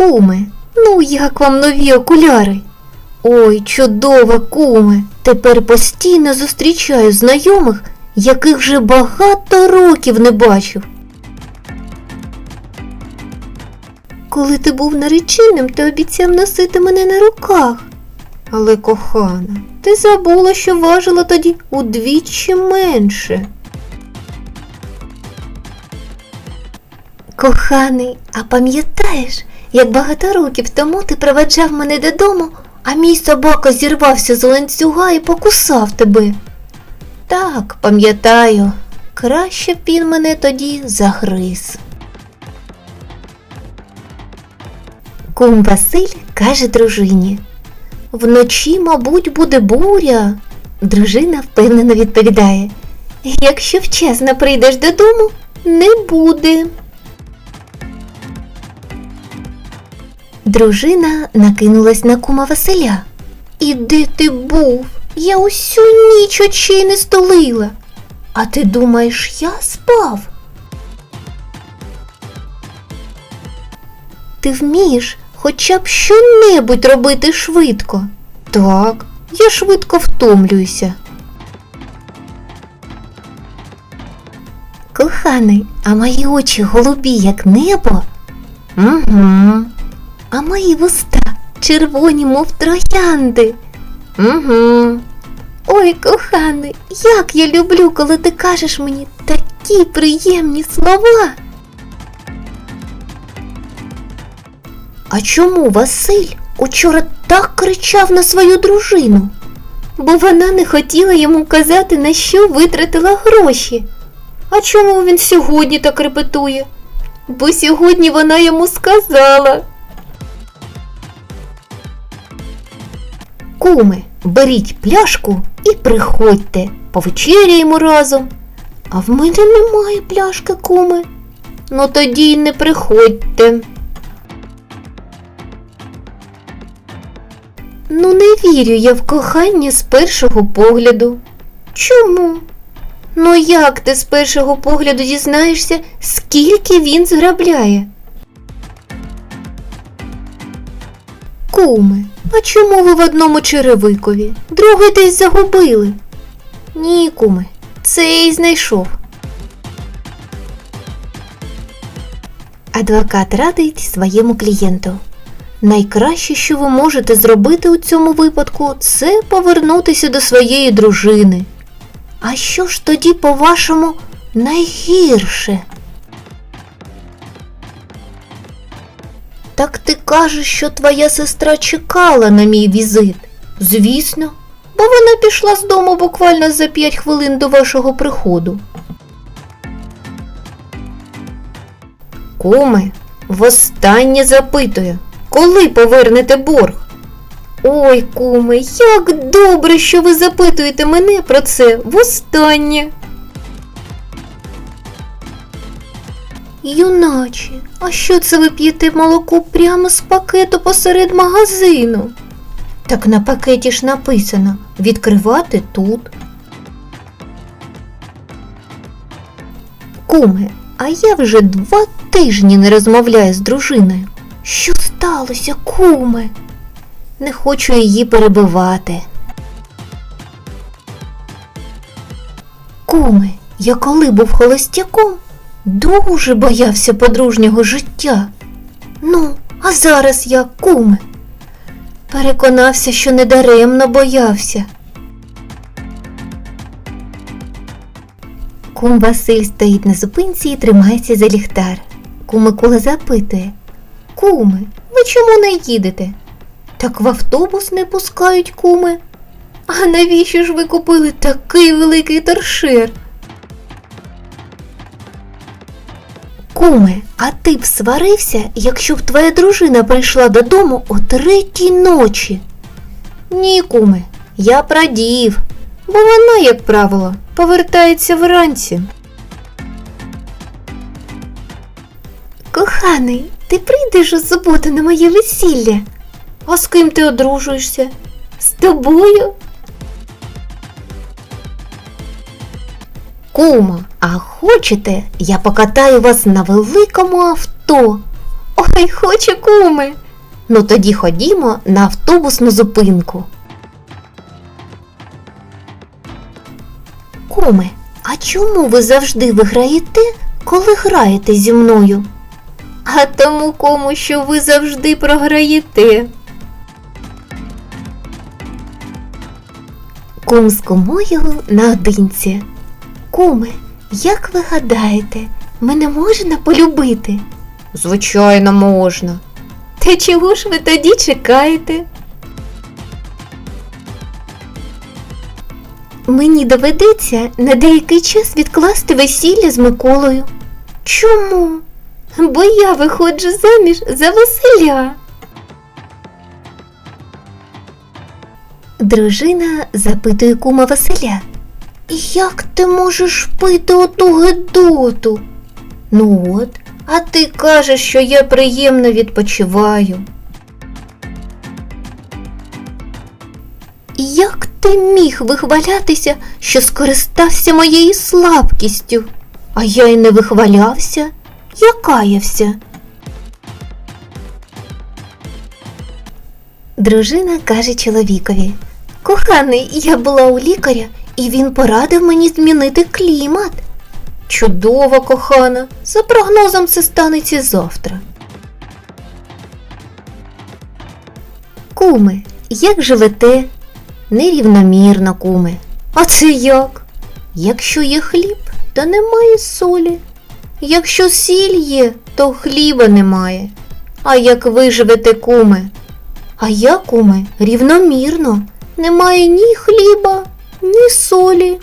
Куме, ну як вам нові окуляри? Ой, чудова, куме. Тепер постійно зустрічаю знайомих, яких вже багато років не бачив. Коли ти був нареченим, ти обіцяв носити мене на руках. Але, кохана, ти забула, що важила тоді удвічі менше. Коханий, а пам'ятаєш, як багато років тому ти проведжав мене додому, а мій собака зірвався з ланцюга і покусав тебе? Так, пам'ятаю, краще б він мене тоді загриз. Кум Василь каже дружині. Вночі, мабуть, буде буря. Дружина впевнено відповідає. Якщо вчасно прийдеш додому, не буде. Дружина накинулась на кума Василя. І де ти був? Я усю ніч очей не столила. А ти думаєш, я спав? Ти вмієш хоча б що-небудь робити швидко. Так, я швидко втомлююся. Коханий, а мої очі голубі, як небо? Угу. А мої вуста червоні, мов троянди. Угу. Ой, коханий, як я люблю, коли ти кажеш мені такі приємні слова. А чому Василь учора так кричав на свою дружину? Бо вона не хотіла йому казати, на що витратила гроші. А чому він сьогодні так репетує? Бо сьогодні вона йому сказала. Куми, беріть пляшку і приходьте, повечеряємо разом. А в мене немає пляшки, куми. Ну тоді й не приходьте. Ну, не вірю я в кохання з першого погляду. Чому? Ну як ти з першого погляду дізнаєшся, скільки він зграбляє? Куме, а чому ви в одному черевикові? Другий десь загубили? Ні, куме, цей знайшов. Адвокат радить своєму клієнту. Найкраще, що ви можете зробити у цьому випадку, це повернутися до своєї дружини. А що ж тоді, по-вашому, найгірше? Так ти кажеш, що твоя сестра чекала на мій візит. Звісно, бо вона пішла з дому буквально за п'ять хвилин до вашого приходу. Куме, востаннє запитую, коли повернете борг? Ой, куме, як добре, що ви запитуєте мене про це востаннє. Юначе, а що це ви п'єте молоко прямо з пакету посеред магазину? Так на пакеті ж написано відкривати тут. Куме, а я вже два тижні не розмовляю з дружиною. Що сталося, куме? Не хочу її перебивати. Куме, я коли був холостяком, дуже боявся подружнього життя. Ну, а зараз я, куме, переконався, що недаремно боявся. Кум Василь стоїть на зупинці і тримається за ліхтар. Кум Микола запитує Куме, ви чому не їдете? Так в автобус не пускають куми. А навіщо ж ви купили такий великий торшер? Куме, а ти б сварився, якщо б твоя дружина прийшла додому о третій ночі? Ні, куме, я прадів, бо вона, як правило, повертається вранці. Коханий, ти прийдеш у суботу на моє весілля? А з ким ти одружуєшся? З тобою? Кума, а хочете, я покатаю вас на великому авто? Ой, хочу куми. Ну тоді ходімо на автобусну зупинку. Куме, а чому ви завжди виграєте, коли граєте зі мною? А тому кому, що ви завжди програєте. Кум з кумою наодинці. Куме, як ви гадаєте, мене можна полюбити? Звичайно, можна. Та чого ж ви тоді чекаєте? Мені доведеться на деякий час відкласти весілля з Миколою. Чому? Бо я виходжу заміж за Василя. Дружина запитує кума Василя. Як ти можеш пити оту гедоту? Ну от, а ти кажеш, що я приємно відпочиваю. Як ти міг вихвалятися, що скористався моєю слабкістю? А я й не вихвалявся, я каявся. Дружина каже чоловікові: Коханий, я була у лікаря, і він порадив мені змінити клімат. Чудово, кохана, за прогнозом це станеться завтра. Куми, як живете? Нерівномірно, куми. А це як? Якщо є хліб, то немає солі. Якщо сіль є, то хліба немає. А як ви живете, куми? А я, куми, рівномірно. Немає ні хліба, ні солі.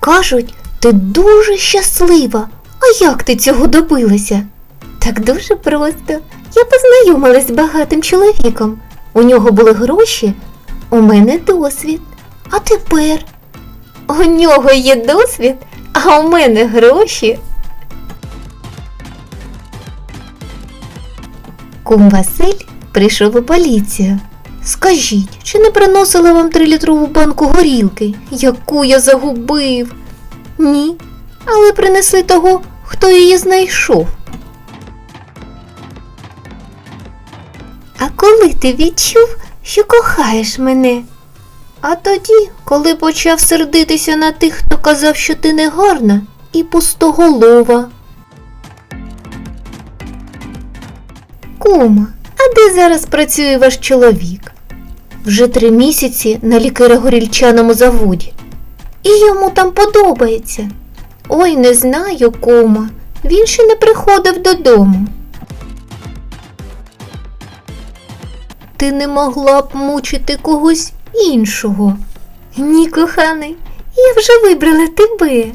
Кажуть, ти дуже щаслива. А як ти цього добилася? Так дуже просто. Я познайомилась з багатим чоловіком. У нього були гроші, у мене досвід. А тепер у нього є досвід, а у мене гроші. Кум Василь прийшов у поліцію. Скажіть, чи не приносила вам трилітрову банку горілки, яку я загубив? Ні, але принесли того, хто її знайшов. А коли ти відчув, що кохаєш мене? А тоді, коли почав сердитися на тих, хто казав, що ти не гарна і пустоголова. Кума, а де зараз працює ваш чоловік? Вже три місяці на лікаря-горільчаному заводі. І йому там подобається. Ой, не знаю, кума. Він ще не приходив додому. Ти не могла б мучити когось іншого. Ні, коханий, я вже вибрала тебе.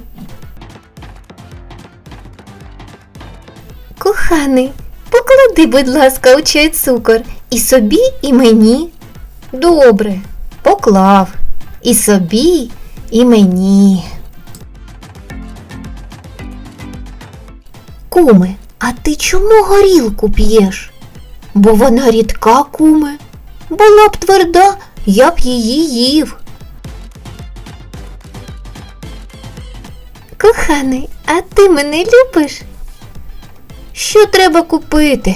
Коханий, поклади, будь ласка, у чай цукор і собі, і мені. Добре, поклав і собі, і мені. Куме, а ти чому горілку п'єш? Бо вона рідка, куме. Була б тверда, я б її їв. Коханий, а ти мене любиш? Що треба купити?